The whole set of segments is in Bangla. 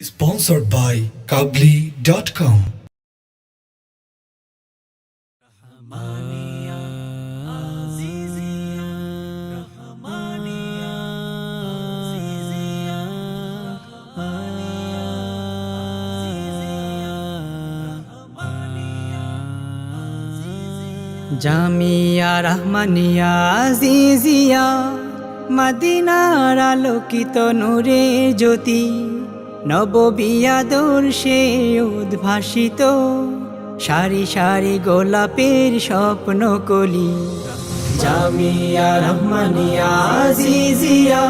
Sponsored by Kabli.com. Jamia Rahmania জিজিয়া মদিনার আলোকিত নূরে জ্যোতি নববিয়া দর্শে উদ্ভাসিত। সারি সারি গোলাপের স্বপ্ন কলি। জামিয়া রহমানিয়া জিজিয়া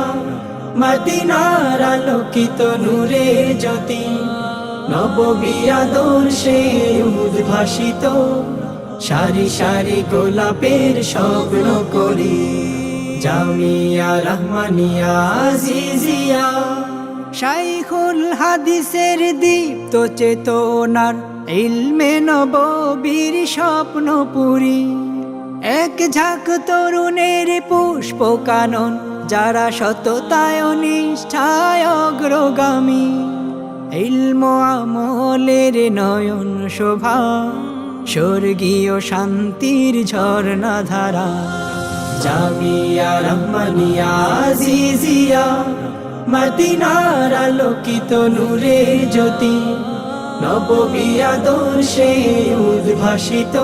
মদিনার আলোকিত নূরে জ্যোতি। নববিয়া দর্শে উদ্ভাসিত। সারি সারি গোলাপের স্বপ্ন করি জামিয়া রহমানিয়া জিজিয়া শাইখুল হাদিসের দীপ্ত চেতনার ইলমে নববীর স্বপ্ন পুরী। এক ঝাঁক তরুণের পুষ্প কানন যারা সততায় নিষ্ঠায় অগ্রগামী। ইলম আমলের নয়ন শোভা, স্বর্গীয় শান্তির ঝর্ণা ধারা জামিয়া রহমানিয়া জিজিয়া মদিনার আলোকিত নূরে জ্যোতি নববিয়া দর্শে উদ্ভাসিত,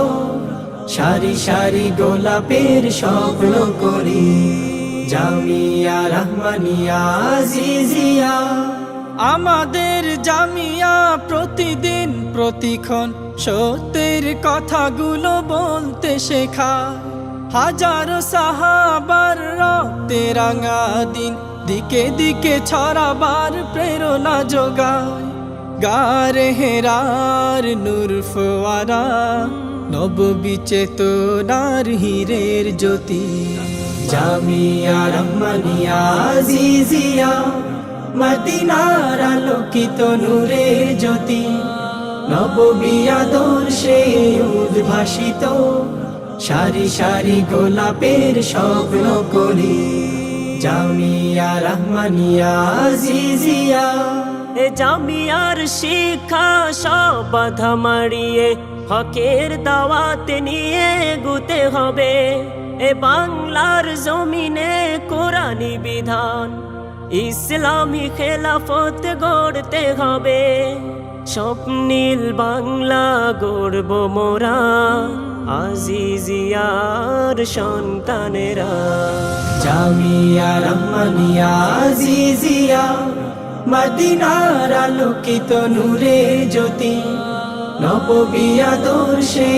সারি সারি গোলাপের স্বপ্ন করি। জামিয়া রহমানিয়া জিজিয়া আমাদের জামিয়া প্রতিদিন প্রতিক্ষণ, সত্যের কথাগুলো বলতে শেখা হাজারো সাহাবার রক্তে রাঙা দিন দিকে দিকে ছড়াবার প্রেরণা যোগায়। গারে হেরার নূর ফোয়ারা নববী চেতনার হীরের জ্যোতি। জামিয়া রহমানিয়া জিজিয়া মদিনার আলোকিত নূরে জ্যোতি। দর্শে উদ্ভাসিত, সারি সারি গোলাপের স্বপ্ন করি জামিয়া রহমানিয়া জিজিয়া এ জামিয়ার শিক্ষা সব মারিয়ে হকের দাওয়াত নিয়ে গুতে হবে। এ বাংলার জমিনে কোরআনি বিধান, ইসলামী খেলাফত গড়তে হবে। স্বপ্নীল বাংলা গড়ব মোরা। আজিজিয়ার সন্তানেরা। জামিয়া রহমানিয়া জিজিয়া মদিনার আলোকিত নূরে জ্যোতি। নববিয়া দর্শে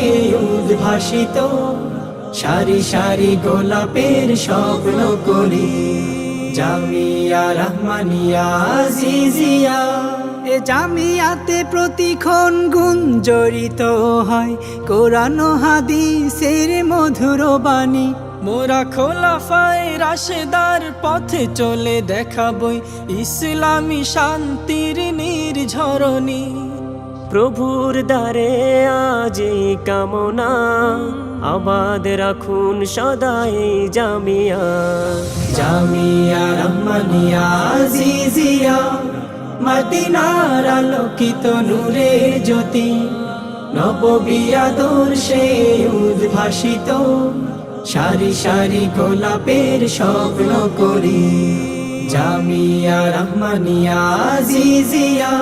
উদ্ভাসিত, সারি সারি গোলাপের স্বপ্ন করি। জামিয়া রহমানিয়া জিজিয়া এ জামিয়াতে প্রতিক্ষণ গুঞ্জরিত হয়। কোরআন হাদিসের মধুর বাণী। মোরা খোলাফায় রাশেদার পথে চলে দেখাবই ইসলামী শান্তির নির্ঝরণী। প্রভুর দ্বারে আজ কামনা। আবাদ রাখুন সদাই জামিয়া। জামিয়া রহমানিয়া জিজিয়া মদিনার আলোকিত নূরে জ্যোতি, নববিয়া দর্শে উদ্ভাসিত, সারি সারি গোলাপের স্বপ্ন করি। জামিয়া রহমানিয়া জিজিয়া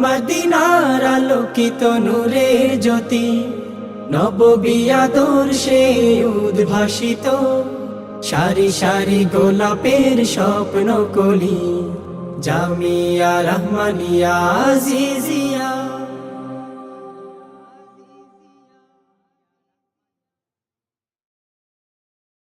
মদিনার আলোকিত নূরে জ্যোতি, নববিয়া দর্শে উদ্ভাসিত, সারি সারি গোলাপের স্বপ্ন কলি জামিয়া রহমানিয়া জিজ